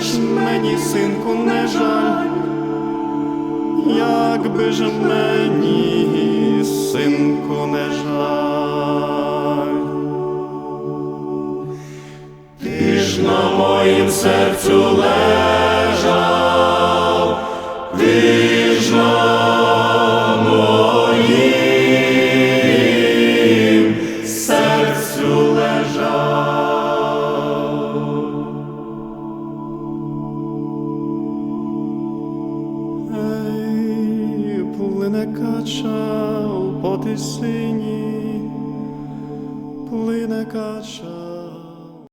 Ж мені, синку, не жаль, як би ж мені, синку, не жаль. Ти ж на моїм серцю лежав, ти ж на кача синій плине кача